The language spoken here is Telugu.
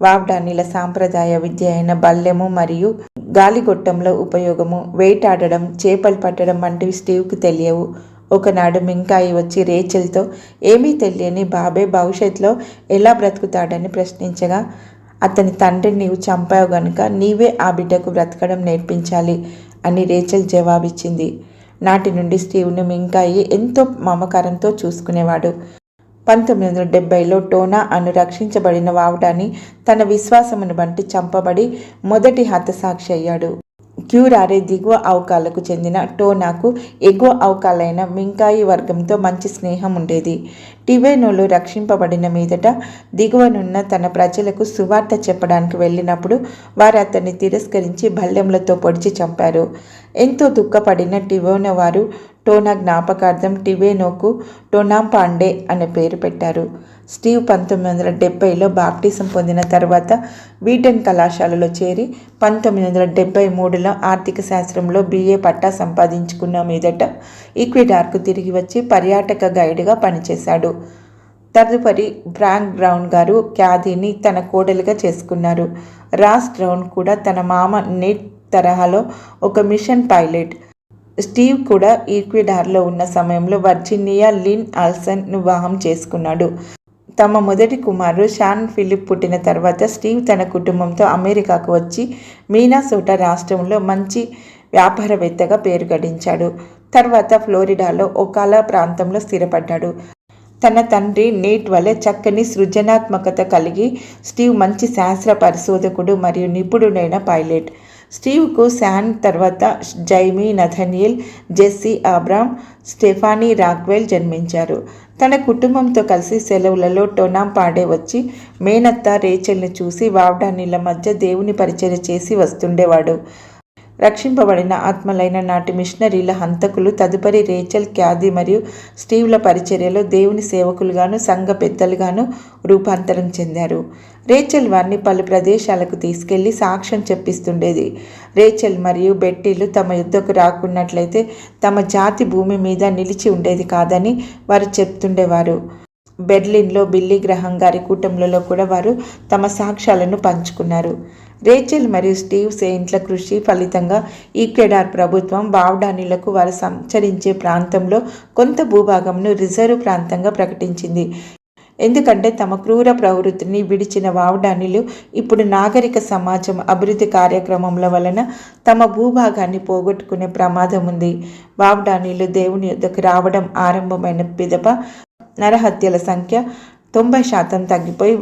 వావ్డానీల సాంప్రదాయ విద్య అయిన బల్లెము మరియు గాలిగొట్టంలో ఉపయోగము. వేటాడడం చేపలు పట్టడం వంటివి స్టీవ్కి తెలియవు. ఒకనాడు మింకాయి వచ్చి రేచెల్తో ఏమీ తెలియని బాబే భవిష్యత్తులో ఎలా బ్రతుకుతాడని ప్రశ్నించగా అతని తండ్రి నీవు చంపావు గనుక నీవే ఆ బిడ్డకు బ్రతకడం నేర్పించాలి అని రేచల్ జవాబిచ్చింది. నాటి నుండి స్టీవ్ను మింకాయి ఎంతో మమకారంతో చూసుకునేవాడు. పంతొమ్మిది వందల డెబ్బైలో టోనా అను రక్షించబడిన వావడాని తన విశ్వాసమును బట్టి చంపబడి మొదటి హతసాక్షి అయ్యాడు. క్యూరారే దిగువ అవకాలకు చెందిన టోనాకు ఎగువ అవకాలైన మింకాయి వర్గంతో మంచి స్నేహం ఉండేది. టివేనోలో రక్షింపబడిన మీదట దిగువనున్న తన ప్రజలకు సువార్త చెప్పడానికి వెళ్ళినప్పుడు వారు అతన్ని తిరస్కరించి భల్యంలతో పొడిచి చంపారు. ఎంతో దుఃఖపడిన టివోనో వారు టోనా జ్ఞాపకార్థం టివేనోకు టోనాం పాండే అనే పేరు పెట్టారు. స్టీవ్ పంతొమ్మిది వందల డెబ్బైలో బాప్టిజం పొందిన తర్వాత వీటన్ కళాశాలలో చేరి పంతొమ్మిది వందల డెబ్బై మూడులో ఆర్థిక శాస్త్రంలో బీఏ పట్టా సంపాదించుకున్న మీదట ఈక్విడార్కు తిరిగి వచ్చి పర్యాటక గైడ్గా పనిచేశాడు. తదుపరి బ్రాంక్ బ్రౌన్ గారు క్యాదీని తన కోడలుగా చేసుకున్నారు. రాస్ బ్రౌన్ కూడా తన మామ నెట్ తరహాలో ఒక మిషన్ పైలట్. స్టీవ్ కూడా ఈక్విడార్లో ఉన్న సమయంలో వర్జీనియా లిన్ ఆల్సన్ వివాహం చేసుకున్నాడు. తమ మొదటి కుమారుడు షాన్ ఫిలిప్ పుట్టిన తర్వాత స్టీవ్ తన కుటుంబంతో అమెరికాకు వచ్చి మీనాసోటా రాష్ట్రంలో మంచి వ్యాపారవేత్తగా పేరు గడించాడు. తర్వాత ఫ్లోరిడాలో ఒకాలా ప్రాంతంలో స్థిరపడ్డాడు. తన తండ్రి నేట్ వలె చక్కని సృజనాత్మకత కలిగి స్టీవ్ మంచి శాస్త్ర పరిశోధకుడు మరియు నిపుణుడైన పైలట్. స్టీవ్కు శాన్ తర్వాత Jamie Nathaniel Jessie Abram Stephanie Rockwell జన్మించారు. తన కుటుంబంతో కలిసి సెలవులలో టొనాం పాడే వచ్చి మేనత్త రేచెల్ని చూసి వావడానిల మధ్య దేవుని పరిచయం చేసి వస్తుండేవాడు. రక్షింపబడిన ఆత్మలైన నాటి మిషనరీల హంతకులు తదుపరి రేచల్ క్యాది మరియు స్టీవ్ల పరిచర్యలో దేవుని సేవకులుగాను సంఘ పెద్దలుగాను రూపాంతరం చెందారు. రేచల్ వారిని పలు ప్రదేశాలకు తీసుకెళ్ళి సాక్ష్యం చెప్పిస్తుండేది. రేచల్ మరియు బెట్టీలు తమ యుద్ధకు రాకున్నట్లయితే తమ జాతి భూమి మీద నిలిచి ఉండేది కాదని వారు చెప్తుండేవారు. బెర్లిన్లో బిల్లీ గ్రహం గారి కూటములలో కూడా వారు తమ సాక్ష్యాలను పంచుకున్నారు. రేచెల్ మరియు స్టీవ్ సెయింట్ల కృషి ఫలితంగా ఈక్వెడార్ ప్రభుత్వం బావ్డానీలకు వారు సంచరించే ప్రాంతంలో కొంత భూభాగంను రిజర్వ్ ప్రాంతంగా ప్రకటించింది. ఎందుకంటే తమ క్రూర ప్రవృత్తిని విడిచిన వావడానీలు ఇప్పుడు నాగరిక సమాజం అభివృద్ధి కార్యక్రమముల వలన తమ భూభాగాన్ని పోగొట్టుకునే ప్రమాదం ఉంది. వావడానీలు దేవుని యొద్దకు రావడం ఆరంభమైన పిదప నరహత్యల సంఖ్య తొంభై శాతం తగ్గిపోయి